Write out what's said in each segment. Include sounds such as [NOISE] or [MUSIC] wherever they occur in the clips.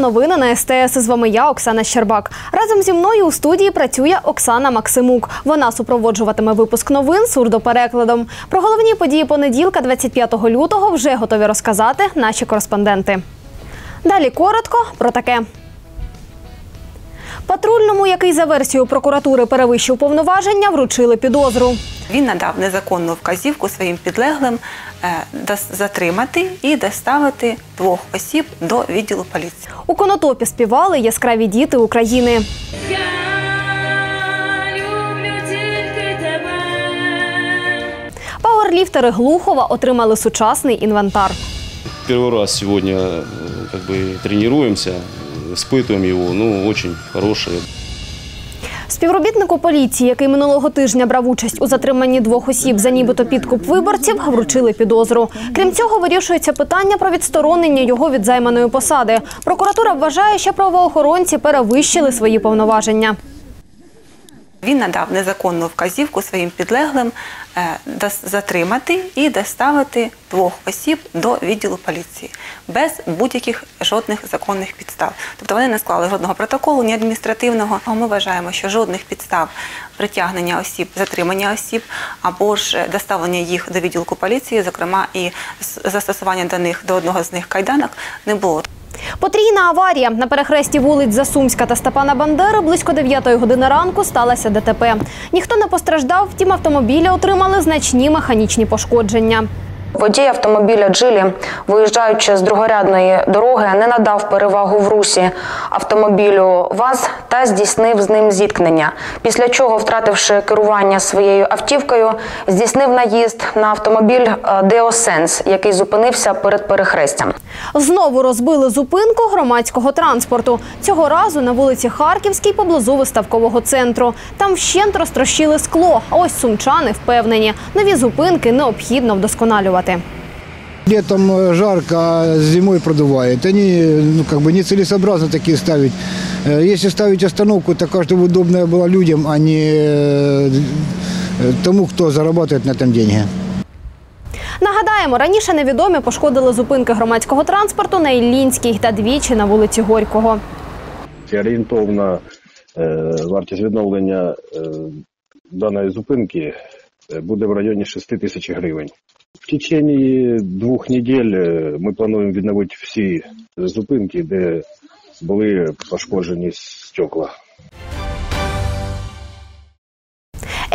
новини на СТС. З вами я, Оксана Щербак. Разом зі мною у студії працює Оксана Максимук. Вона супроводжуватиме випуск новин сурдоперекладом. Про головні події понеділка, 25 лютого, вже готові розказати наші кореспонденти. Далі коротко про таке. Патрульному, який за версією прокуратури перевищив повноваження, вручили підозру. Він надав незаконну вказівку своїм підлеглим е, дос- затримати і доставити двох осіб до відділу поліції. У конотопі співали яскраві діти України. Я люблю тільки тебе. Пауерліфтери Глухова отримали сучасний інвентар. Первый раз сегодня э, как бы тренируемся, э, испытываем его, ну, очень хорошее. Співробітнику поліції, який минулого тижня брав участь у затриманні двох осіб за нібито підкуп виборців, вручили підозру. Крім цього, вирішується питання про відсторонення його від займаної посади. Прокуратура вважає, що правоохоронці перевищили свої повноваження. Він надав незаконну вказівку своїм підлеглим затримати і доставити двох осіб до відділу поліції без будь-яких жодних законних підстав. Тобто вони не склали жодного протоколу, ні адміністративного. Ми вважаємо, що жодних підстав притягнення осіб, затримання осіб або ж е, доставлення їх до відділку поліції, зокрема і застосування до них до одного з них кайданок, не було. Потрійна аварія на перехресті вулиць Засумська та Степана Бандери близько 9 години ранку сталося ДТП. Ніхто не постраждав, втім автомобілі отримали значні механічні пошкодження. Водій автомобіля Джилі, виїжджаючи з другорядної дороги, не надав перевагу в русі автомобілю ВАЗ та здійснив з ним зіткнення. Після чого, втративши керування своєю автівкою, здійснив наїзд на автомобіль е, Деосенс, який зупинився перед перехрестям. Знову розбили зупинку громадського транспорту. Цього разу на вулиці Харківській поблизу виставкового центру. Там вщент розтрощили скло. А ось сумчани впевнені, нові зупинки необхідно вдосконалювати Летом э, жарко, а зимой продувает. Они ну, как бы нецелесообразно такие ставить. Э, Если ставить остановку, то каждому удобная была людям, а не э, тому, кто зарабатывает на этом деньги. Нагадаємо, раніше невідомі пошкодили зупинки громадського транспорту на Іллінській та двічі на вулиці Горького. Орієнтовна е, вартість відновлення е, даної зупинки е, буде в районі 6 тисяч гривень. В течение двох неділь е, ми плануємо відновити всі зупинки, де були пошкоджені стекла.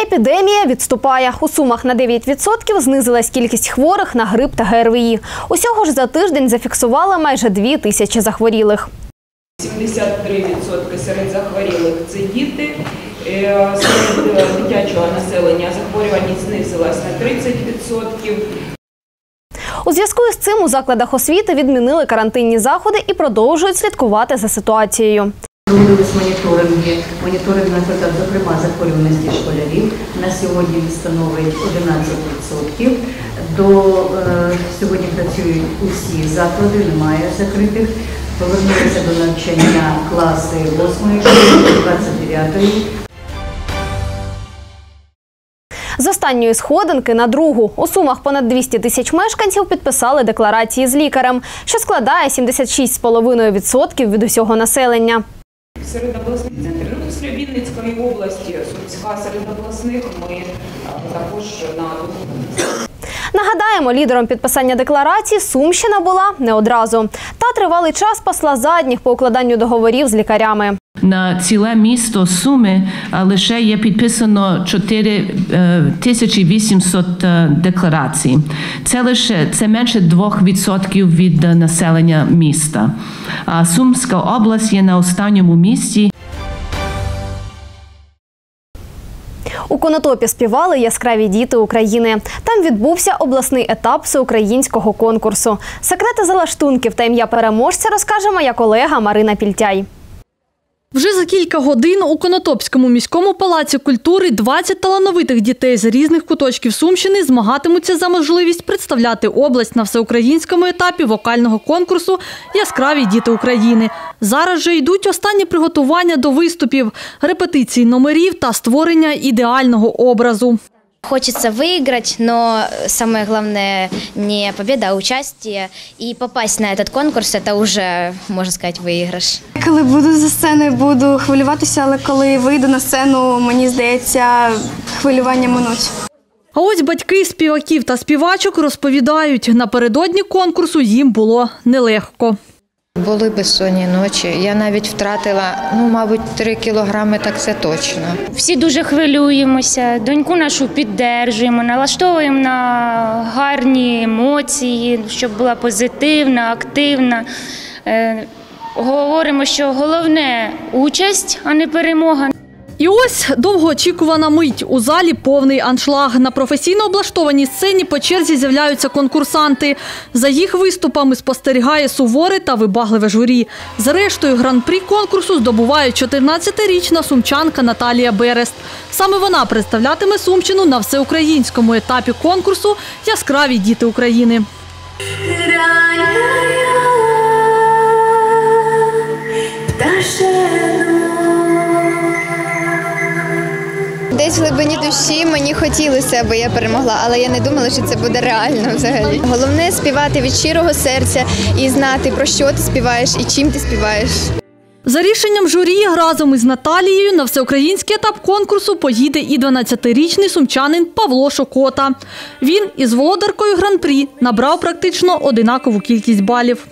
Епідемія відступає. У Сумах на 9% знизилась кількість хворих на грип та ГРВІ. Усього ж за тиждень зафіксували майже дві тисячі захворілих. 73% серед захворілих. Е, Серед е, дитячого населення захворюваність знизилась на 30%. У зв'язку із цим у закладах освіти відмінили карантинні заходи і продовжують слідкувати за ситуацією. Проводились моніторинги, моніторинг наприклад, зокрема захворюваності школярів. На сьогодні він становить 11%. До е, сьогодні працюють усі заклади, немає закритих. Повернулися до навчання класи 8 школи, 29 З останньої сходинки на другу у сумах понад 200 тисяч мешканців підписали декларації з лікарем, що складає 76,5% від усього населення. Серед обласних центрів, ну, після Вінницької області, Сумська серед обласних ми також на. Нагадаємо, лідером підписання декларації Сумщина була не одразу. Та тривалий час пасла задніх по укладанню договорів з лікарями. На ціле місто Суми лише є підписано 4800 е, декларацій. Це лише це менше 2% від е, населення міста. А Сумська область є на останньому місці. У Конотопі співали яскраві діти України. Там відбувся обласний етап всеукраїнського конкурсу. Секрети залаштунків та ім'я переможця розкаже моя колега Марина Пільтяй. Вже за кілька годин у Конотопському міському палаці культури 20 талановитих дітей з різних куточків Сумщини змагатимуться за можливість представляти область на всеукраїнському етапі вокального конкурсу Яскраві діти України. Зараз же йдуть останні приготування до виступів, репетиції номерів та створення ідеального образу. Хочется выиграть, но самое главное не победа, а участие. И попасть на этот конкурс – это уже, можно сказать, выигрыш. Коли буду за сценою, буду хвилюватися, але коли вийду на сцену, мені здається, хвилювання минуть. А ось батьки співаків та співачок розповідають, напередодні конкурсу їм було нелегко. Були безсонні ночі. Я навіть втратила, ну, мабуть, три кілограми, так це точно. Всі дуже хвилюємося, доньку нашу піддержуємо, налаштовуємо на гарні емоції, щоб була позитивна, активна. Е, Говоримо, що головне участь, а не перемога. І ось довгоочікувана мить. У залі повний аншлаг. На професійно облаштованій сцені по черзі з'являються конкурсанти. За їх виступами спостерігає суворе та вибагливе журі. Зрештою, гран-прі конкурсу здобуває 14-річна сумчанка Наталія Берест. Саме вона представлятиме Сумщину на всеукраїнському етапі конкурсу Яскраві діти України. Десь в глибині душі мені хотілося, аби я перемогла, але я не думала, що це буде реально взагалі. Головне співати від щирого серця і знати, про що ти співаєш і чим ти співаєш. За рішенням журі разом із Наталією на всеукраїнський етап конкурсу поїде і 12-річний сумчанин Павло Шокота. Він із володаркою гран-прі набрав практично одинакову кількість балів.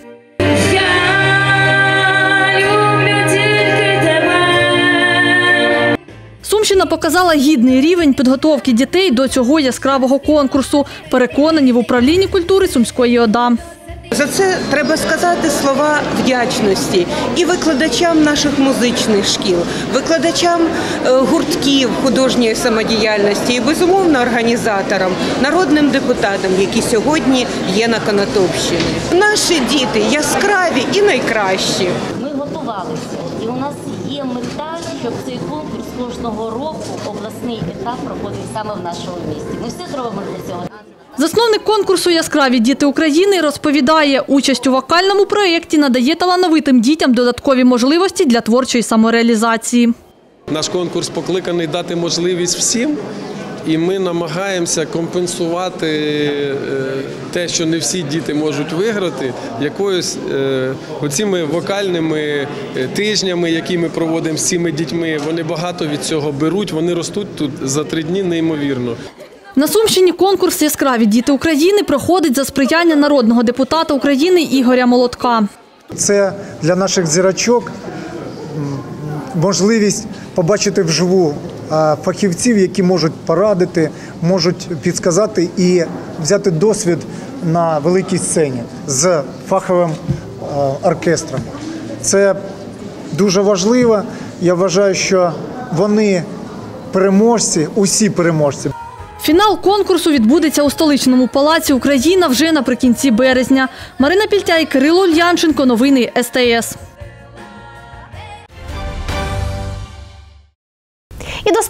Сумщина показала гідний рівень підготовки дітей до цього яскравого конкурсу. Переконані в управлінні культури Сумської ОДА. За це треба сказати слова вдячності і викладачам наших музичних шкіл, викладачам е, гуртків художньої самодіяльності і безумовно організаторам, народним депутатам, які сьогодні є на Конотопщині. Наші діти яскраві і найкращі. Ми готувалися, і у нас є мета, щоб цей конкурс кожного року обласний етап проходить саме в нашому місті. Ми все зробимо для цього. Засновник конкурсу Яскраві діти України розповідає, участь у вокальному проєкті надає талановитим дітям додаткові можливості для творчої самореалізації. Наш конкурс покликаний дати можливість всім, і ми намагаємося компенсувати е, те, що не всі діти можуть виграти, якоюсь е, оціми вокальними е, тижнями, які ми проводимо з цими дітьми. Вони багато від цього беруть, вони ростуть тут за три дні неймовірно. На Сумщині конкурс Яскраві діти України проходить за сприяння народного депутата України Ігоря Молотка. Це для наших зірочок можливість побачити вживу фахівців, які можуть порадити, можуть підсказати і взяти досвід на великій сцені з фаховим оркестром. Це дуже важливо. Я вважаю, що вони переможці, усі переможці. Фінал конкурсу відбудеться у столичному палаці Україна вже наприкінці березня. Марина Пільтяй, Кирило Ульянченко. Новини СТС.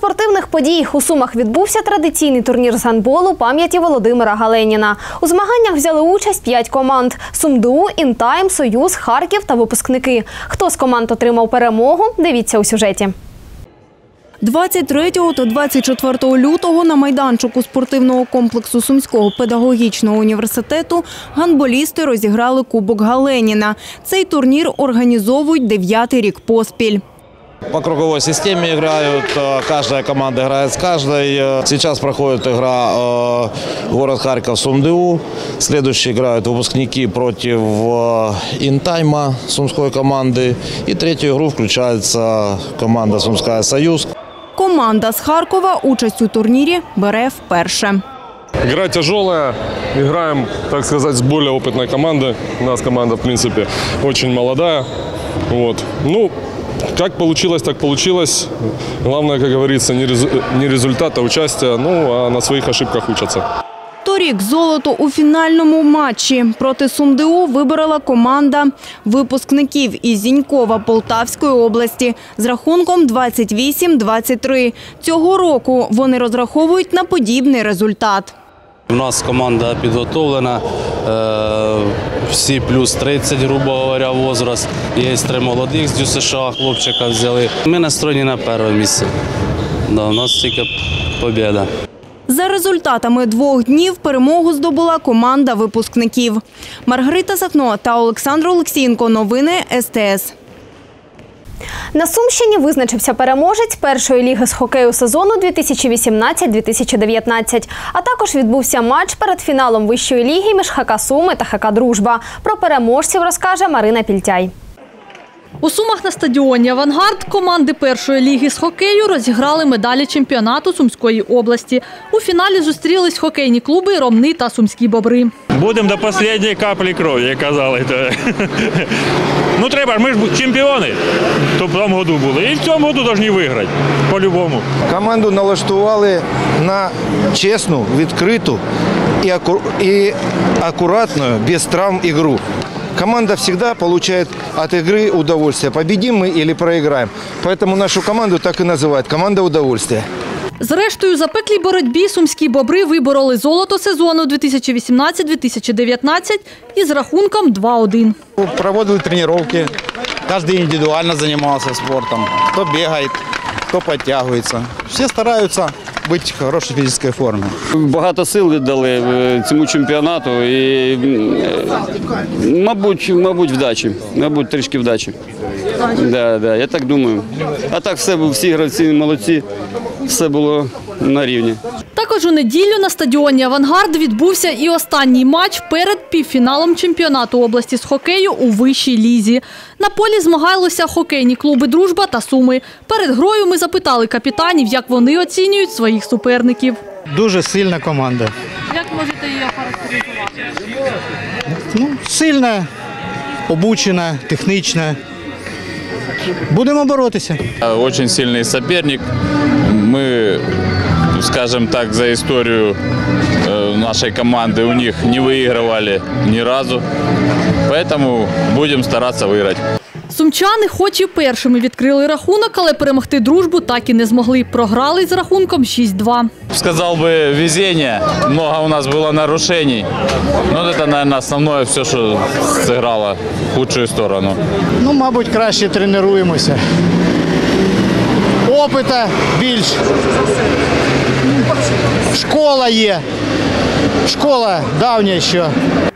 Спортивних подій у Сумах відбувся традиційний турнір з гандболу пам'яті Володимира Галеніна. У змаганнях взяли участь п'ять команд: СумДУ, Інтайм, Союз, Харків та випускники. Хто з команд отримав перемогу? Дивіться у сюжеті. 23 та 24 лютого на майданчику спортивного комплексу Сумського педагогічного університету гандболісти розіграли Кубок Галеніна. Цей турнір організовують дев'ятий рік поспіль. По круговой системе играют, э, каждая команда играет с каждой. Э, Сейчас проходит игра э, город Харьков СумДУ. Следующие играют выпускники против э, Интайма сумской команды. И третью игру включается команда Сумская Союз. Команда з Харкова участь у турнірі бере вперше. Игра тяжелая, играем, так сказать, с более опытной командой. У нас команда, в принципе, очень молодая. Вот. Ну, как получилось, так получилось. Главное, как говорится, не, резу- не результат, а участие. Ну, а на своих ошибках учатся. Торік золото у фінальному матчі проти СумДУ виборола команда випускників із Зінькова Полтавської області з рахунком 28-23. Цього року вони розраховують на подібний результат. У нас команда підготовлена, е, всі плюс 30, грубо говоря, возраст. Є три молодих з США, хлопчика взяли. Ми настроєні на перше місце. Да, у нас тільки побіда. За результатами двох днів перемогу здобула команда випускників. Маргарита Сахно та Олександр Олексієнко. Новини СТС. На Сумщині визначився переможець першої ліги з хокею сезону 2018-2019. А також відбувся матч перед фіналом вищої ліги між ХК Суми та ХК Дружба. Про переможців розкаже Марина Пільтяй. У Сумах на стадіоні «Авангард» команди першої ліги з хокею розіграли медалі чемпіонату Сумської області. У фіналі зустрілись хокейні клуби «Ромни» та «Сумські бобри». Будемо до останньої каплі крові, як казали. [LAUGHS] Ну треба ми ж чемпіони то в тому году були. І в цьому году повинні виграти. По-любому. Команду налаштували на чесну, відкриту і, аку... і акуратну, без травм ігру. Команда всегда получает от игры удовольствие. Победим мы или проиграем. Поэтому нашу команду так и называют – команда удовольствия. Зрештою, у запеклій боротьбі сумські бобри вибороли золото сезону 2018-2019 із рахунком 2-1. Проводили тренировки, каждый индивидуально занимался спортом. Кто бегает, кто підтягується. Всі стараються бути в хорошій фізичній формі. Багато сил віддали е, цьому чемпіонату і, мабуть, мабуть, вдачі. Мабуть, трішки вдачі. Да, да, я так думаю. А так все, всі гравці молодці, все було на рівні. Також у неділю на стадіоні «Авангард» відбувся і останній матч перед півфіналом чемпіонату області з хокею у вищій лізі. На полі змагалися хокейні клуби «Дружба» та «Суми». Перед грою ми запитали капітанів, як вони оцінюють своїх суперників. Дуже сильна команда. Як можете її охарактеризувати? Ну, сильна, обучена, технічна. Будемо боротися. Очень сильный соперник. Мы, скажем так, за историю э, нашей команды у них не выигрывали ни разу. Поэтому будем стараться выиграть. Сумчани хоч і першими відкрили рахунок, але перемогти дружбу так і не змогли. Програли з рахунком 6-2. Сказал бы везение, много у нас было нарушений. Но это, наверное, основное все, что сыграло в худшую сторону. Ну, мабуть, краще тренуємося. Опита більш. Школа є. Школа давня ще.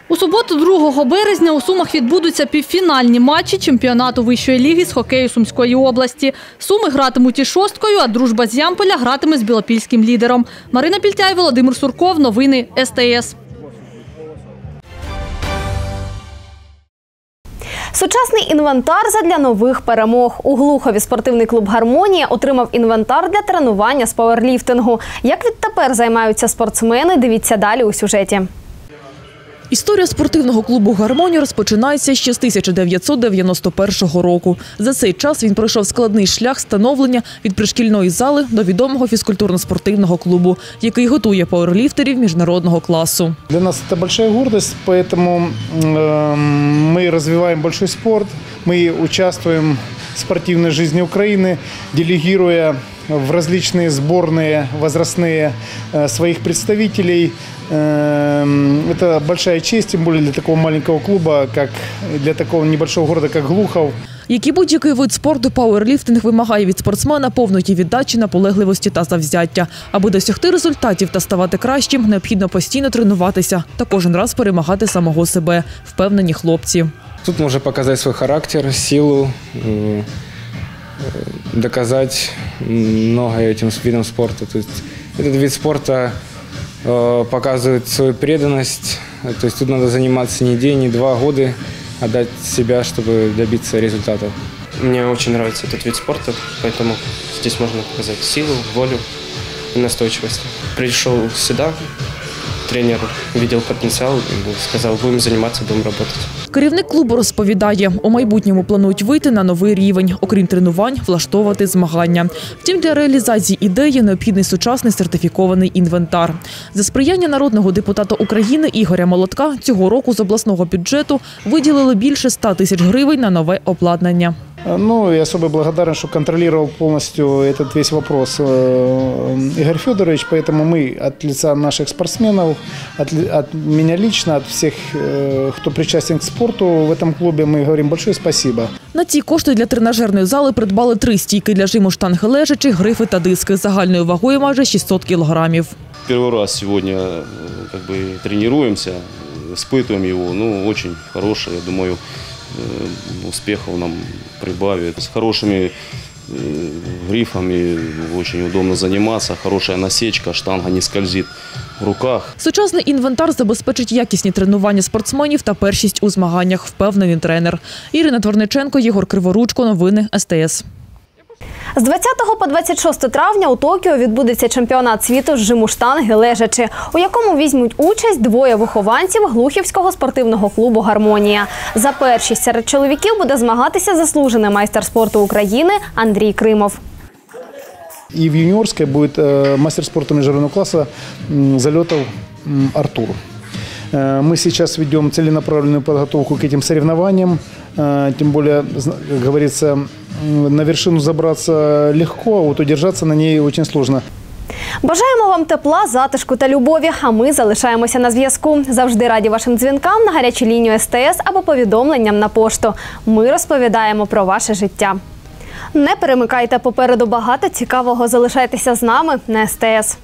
У суботу, 2 березня, у Сумах відбудуться півфінальні матчі чемпіонату вищої ліги з хокею Сумської області. Суми гратимуть із шосткою, а дружба з Ямполя гратиме з білопільським лідером. Марина Пільтяй, Володимир Сурков. Новини СТС. Сучасний інвентар задля нових перемог. У Глухові спортивний клуб Гармонія отримав інвентар для тренування з пауерліфтингу. Як відтепер займаються спортсмени? Дивіться далі у сюжеті. Історія спортивного клубу «Гармонія» розпочинається ще з 1991 року. За цей час він пройшов складний шлях становлення від пришкільної зали до відомого фізкультурно-спортивного клубу, який готує пауерліфтерів міжнародного класу. Для нас это большая гордость, поэтому э, мы развиваем большой спорт, мы участвуем в спортивной жизни Украины, делегируя в различные сборные возрастные э, своих представителей. Эм, Это большая честь, тем более для такого маленького клуба, как для такого небольшого города, как Глухов. Як і будь-який вид спорту, пауерліфтинг вимагає від спортсмена повної віддачі, наполегливості та завзяття. Аби досягти результатів та ставати кращим, необхідно постійно тренуватися та кожен раз перемагати самого себе, впевнені хлопці. Тут можно показать свой характер, силу, э, э, доказать многое этим видом спорта. То есть этот вид спорта э, показывает свою преданность. То есть тут надо заниматься не день, не два года, отдать себя, чтобы добиться результатов. Мне очень нравится этот вид спорта, поэтому здесь можно показать силу, волю и настойчивость. Пришел сюда, тренер видел потенциал и сказал, будем заниматься, будем работать. Керівник клубу розповідає, у майбутньому планують вийти на новий рівень, окрім тренувань, влаштовувати змагання. Втім, для реалізації ідеї необхідний сучасний сертифікований інвентар. За сприяння народного депутата України Ігоря Молотка цього року з обласного бюджету виділили більше 100 тисяч гривень на нове обладнання. Э, Ну и особо благодарен, что контролировал полностью этот весь вопрос э, Игорь Федорович, поэтому мы от лица наших спортсменов, от, ли- от меня лично, от всех, э, кто причастен к спорту в этом клубе, мы говорим большое спасибо. На ці кошти для тренажерної зали придбали три стійки для жиму штанги лежачі, грифи та диски загальною вагою майже 600 кілограмів. Первый раз сегодня э, как бы тренируемся, э, испытываем его. Ну, очень хороший, я думаю, э, успехов нам прибавит. С хорошими э, грифами очень удобно заниматься, хорошая насечка, штанга не скользит в руках. Сучасний інвентар забезпечить якісні тренування спортсменів та першість у змаганнях, впевнений тренер. Ірина Творниченко, Єгор Криворучко. Новини СТС. З 20 по 26 травня у Токіо відбудеться чемпіонат світу з жиму штанги лежачи, у якому візьмуть участь двоє вихованців Глухівського спортивного клубу Гармонія. За першість серед чоловіків буде змагатися заслужений майстер спорту України Андрій Кримов. И в юниорской будет э, мастер спорта международного класса залетов Артур. Э, Мы сейчас ведем целенаправленную подготовку к этим соревнованиям. Э, Тем более, зна- как говорится, м, на вершину забраться легко, а вот удержаться на ней очень сложно. Бажаємо вам тепла, затишку та любові. А ми залишаємося на зв'язку. Завжди раді вашим дзвінкам на гарячу лінію СТС або повідомленням на пошту. Ми розповідаємо про ваше життя. Не перемикайте попереду багато цікавого. Залишайтеся з нами на СТС.